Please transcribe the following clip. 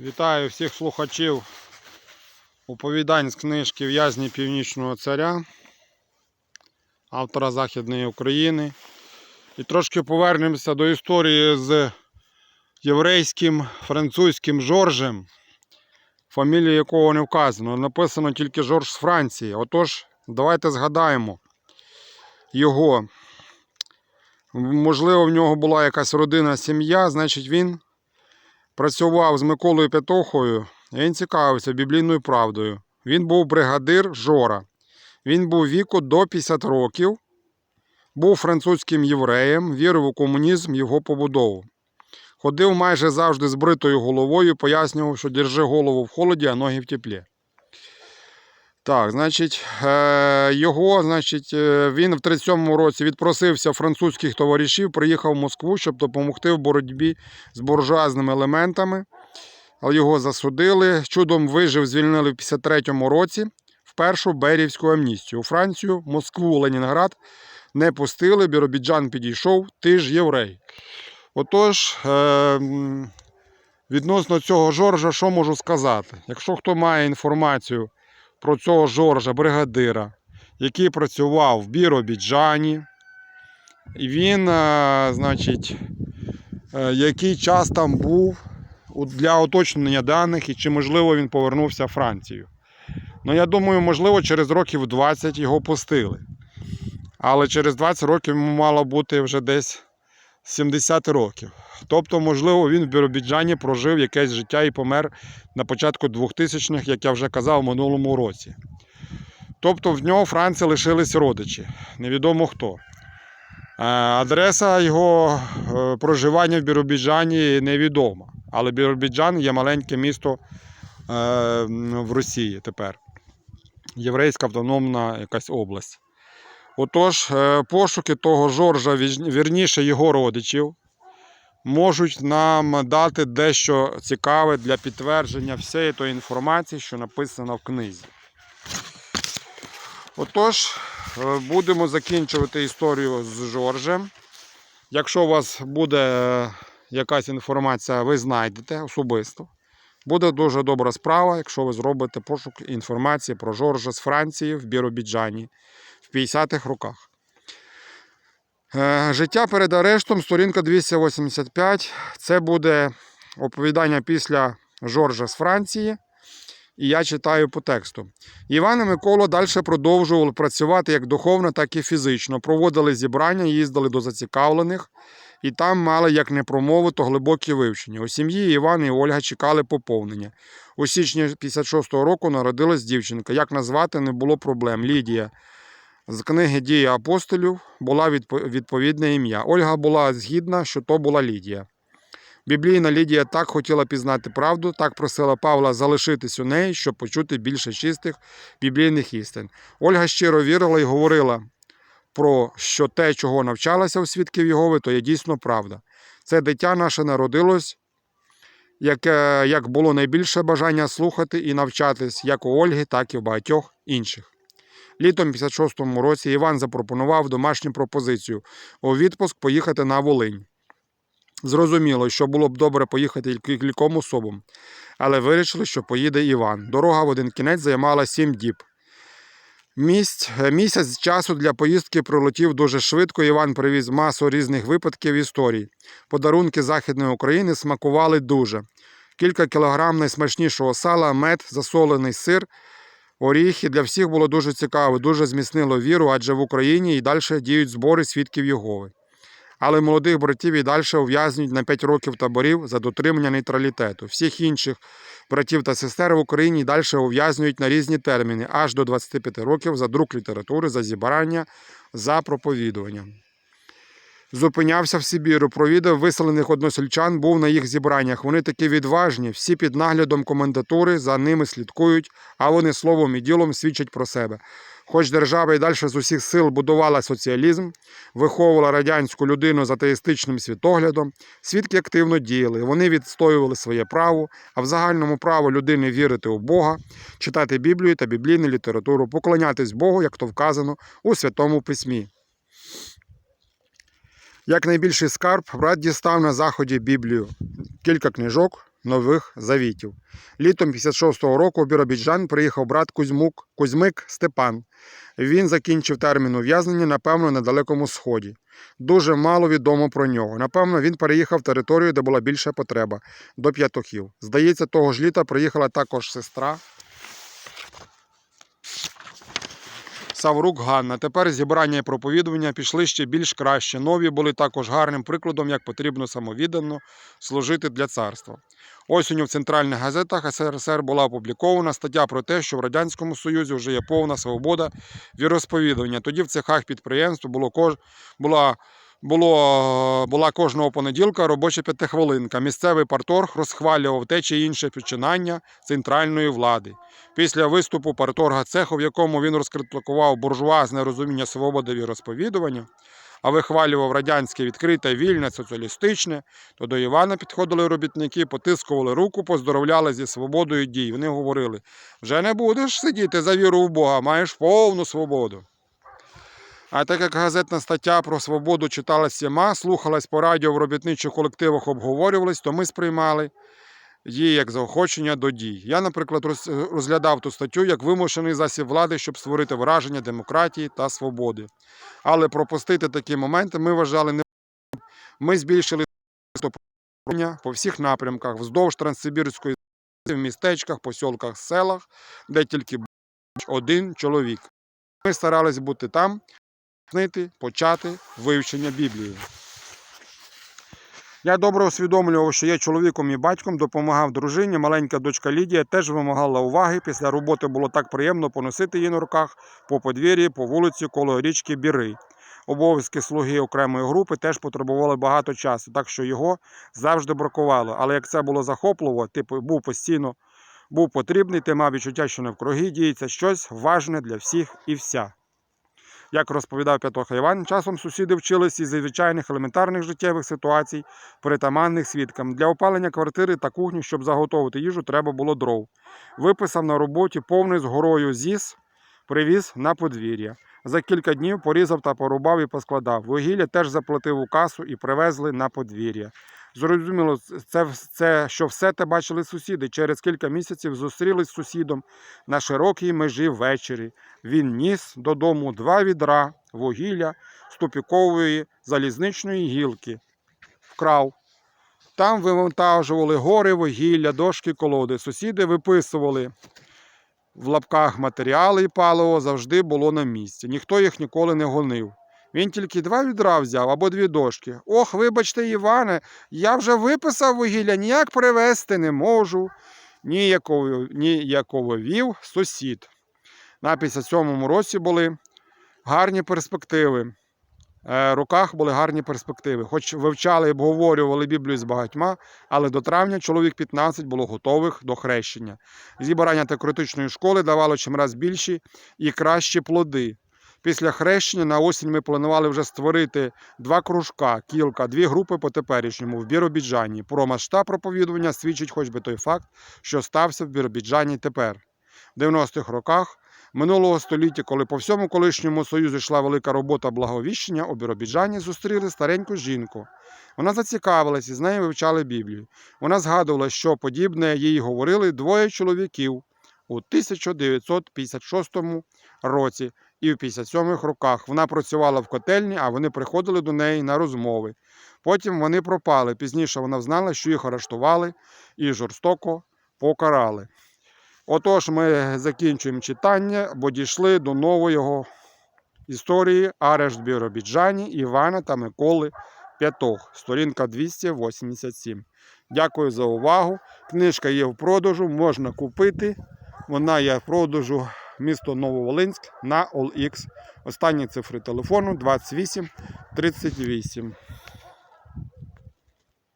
Вітаю всіх слухачів оповідань з книжки В'язні Північного Царя, автора Західної України. І трошки повернемося до історії з єврейським французьким Жоржем, фамілія якого не вказано. Написано тільки Жорж з Франції. Отож, давайте згадаємо його. Можливо, в нього була якась родина, сім'я, значить він працював з Миколою Петохою, він цікавився біблійною правдою. Він був бригадир Жора. Він був віку до 50 років, був французьким євреєм, вірив у комунізм, його побудову. Ходив майже завжди з бритою головою, пояснював, що держи голову в холоді, а ноги в теплі. Так, значить, е, його, значить, е, він в 37-му році відпросився французьких товаришів, приїхав в Москву, щоб допомогти в боротьбі з буржуазними елементами. Але його засудили. Чудом вижив, звільнили в 53-му році в першу Берівську амністію. У Францію, Москву, Ленінград не пустили. Біробіджан підійшов, ти ж єврей. Отож, е, відносно цього Жоржа, що можу сказати? Якщо хто має інформацію про цього Жоржа, бригадира, який працював в Біробіджані. І він, е, значить, е, який час там був для уточнення даних і чи можливо він повернувся в Францію. Ну, я думаю, можливо, через років 20 його пустили. Але через 20 років йому мало бути вже десь 70 років. Тобто, можливо, він в Біробіджані прожив якесь життя і помер на початку 2000-х, як я вже казав, в минулому році. Тобто в нього Франції лишились родичі, невідомо хто. Е, Адреса його е, проживання в Біробіджані невідома. Але Біробіджан є маленьке місто е, в Росії тепер. Єврейська автономна якась область. Отож, е, пошуки того Жоржа, вірніше його родичів, можуть нам дати дещо цікаве для підтвердження всієї тої інформації, що написано в книзі. Отож, е, будемо закінчувати історію з Жоржем. Якщо у вас буде е, якась інформація, ви знайдете особисто. Буде дуже добра справа, якщо ви зробите пошук інформації про Жоржа з Франції в Біробіджані в 50-х роках. Е, Життя перед арештом, сторінка 285. Це буде оповідання після Жоржа з Франції. І я читаю по тексту. Іван і Микола далі продовжували працювати як духовно, так і фізично. Проводили зібрання, їздили до зацікавлених, і там мали як не промови, то глибокі вивчення. У сім'ї Іван і Ольга чекали поповнення. У січні 56-го року народилась дівчинка. Як назвати, не було проблем. Лідія. З книги Дії апостолів була відповідне ім'я. Ольга була згідна, що то була Лідія. Біблійна Лідія так хотіла пізнати правду, так просила Павла залишитись у неї, щоб почути більше чистих біблійних істин. Ольга щиро вірила і говорила про що те, чого навчалася у свідків Єгови, то є дійсно правда. Це дитя наше народилось, яке, як було найбільше бажання слухати і навчатись, як у Ольги, так і в багатьох інших. Літом 56-му році Іван запропонував домашню пропозицію у відпуск поїхати на Волинь. Зрозуміло, що було б добре поїхати кільком особам, але вирішили, що поїде Іван. Дорога в один кінець займала сім діб. Місць, місяць часу для поїздки пролетів дуже швидко. Іван привіз масу різних випадків історій. Подарунки Західної України смакували дуже. Кілька кілограм найсмачнішого сала, мед, засолений сир, оріхи для всіх було дуже цікаво, дуже зміцнило віру, адже в Україні і далі діють збори свідків Єгови. Але молодих братів і далі ув'язнюють на 5 років таборів за дотримання нейтралітету. Всіх інших братів та сестер в Україні і далі ув'язнюють на різні терміни, аж до 25 років за друк літератури, за зібрання, за проповідування. Зупинявся в Сибіру, провідав виселених односельчан, був на їх зібраннях. Вони такі відважні, всі під наглядом комендатури за ними слідкують, а вони словом і ділом свідчать про себе. Хоч держава і далі з усіх сил будувала соціалізм, виховувала радянську людину з атеїстичним світоглядом, свідки активно діяли. Вони відстоювали своє право, а в загальному право людини вірити у Бога, читати Біблію та біблійну літературу, поклонятись Богу, як то вказано у Святому Письмі. Як найбільший скарб, брат дістав на заході Біблію, кілька книжок, нових завітів. Літом 56-го року в Біробіджан приїхав брат Кузьмук, Кузьмик Степан. Він закінчив термін ув'язнення, напевно, на Далекому Сході. Дуже мало відомо про нього. Напевно, він переїхав територію, де була більша потреба до п'ятохів. Здається, того ж літа приїхала також сестра. Саврук Ганна. Тепер зібрання і проповідування пішли ще більш краще. Нові були також гарним прикладом, як потрібно самовіддано служити для царства. Осінню в центральних газетах СРСР була опублікована стаття про те, що в Радянському Союзі вже є повна свобода віросповідування. Тоді в цехах підприємств було кож... була було, була кожного понеділка робоча п'ятихвилинка. Місцевий парторг розхвалював те чи інше починання центральної влади. Після виступу парторга цеху, в якому він розкритикував буржуазне розуміння свободи віросповідування, а вихвалював радянське відкрите, вільне, соціалістичне, то до Івана підходили робітники, потискували руку, поздоровляли зі свободою дій. Вони говорили: вже не будеш сидіти за віру в Бога, маєш повну свободу. А так як газетна стаття про свободу читалась всіма, слухалась по радіо в робітничих колективах, обговорювалась, то ми сприймали її як заохочення до дій. Я, наприклад, розглядав ту статтю як вимушений засіб влади, щоб створити враження демократії та свободи. Але пропустити такі моменти ми вважали не ми збільшили по всіх напрямках вздовж Транссибірської в містечках, посілках, селах, де тільки один чоловік. Ми старались бути там, почати почати вивчення Біблії. Я добре усвідомлював, що є чоловіком і батьком, допомагав дружині. Маленька дочка Лідія теж вимагала уваги. Після роботи було так приємно поносити її на руках по подвір'ї, по вулиці коло річки Біри. Обов'язки слуги окремої групи теж потребували багато часу, так що його завжди бракувало. Але як це було захопливо, типу був постійно був потрібний, ти мав відчуття, що навкруги діється щось важне для всіх і вся. Як розповідав Петоха Іван, часом сусіди вчились із звичайних елементарних життєвих ситуацій, притаманних свідкам. Для опалення квартири та кухні, щоб заготовити їжу, треба було дров. Виписав на роботі повний з горою зіс, привіз на подвір'я. За кілька днів порізав та порубав і поскладав. Вугілля теж заплатив у касу і привезли на подвір'я. Зрозуміло, це, це, що все те бачили сусіди. Через кілька місяців зустрілись з сусідом на широкій межі ввечері. Він ніс додому два відра вугілля з тупікової залізничної гілки. Вкрав. Там вивантажували гори вугілля, дошки, колоди. Сусіди виписували в лапках матеріали і паливо завжди було на місці. Ніхто їх ніколи не гонив. Він тільки два відра взяв або дві дошки. Ох, вибачте, Іване, я вже виписав вугілля, ніяк привезти не можу. Ніякого, ніякого вів сусід. На 57-му році були гарні перспективи. Е, руках були гарні перспективи. Хоч вивчали і обговорювали Біблію з багатьма, але до травня чоловік 15 було готових до хрещення. Зібрання та школи давало чимраз більші і кращі плоди. Після хрещення на осінь ми планували вже створити два кружка, кілка, дві групи по теперішньому в Біробіджані. Про масштаб проповідування свідчить хоч би той факт, що стався в Біробіджані тепер. В 90-х роках минулого століття, коли по всьому колишньому союзу йшла велика робота благовіщення, у Біробіджані зустріли стареньку жінку. Вона зацікавилась і з нею вивчали Біблію. Вона згадувала, що подібне їй говорили двоє чоловіків у 1956 році і в 57-х роках. Вона працювала в котельні, а вони приходили до неї на розмови. Потім вони пропали. Пізніше вона знала, що їх арештували і жорстоко покарали. Отож, ми закінчуємо читання, бо дійшли до нової історії арешт Біробіджані Івана та Миколи П'ятох, сторінка 287. Дякую за увагу. Книжка є в продажу, можна купити. Вона є в продажу місто Нововолинськ на OLX. Останні цифри телефону 28 38.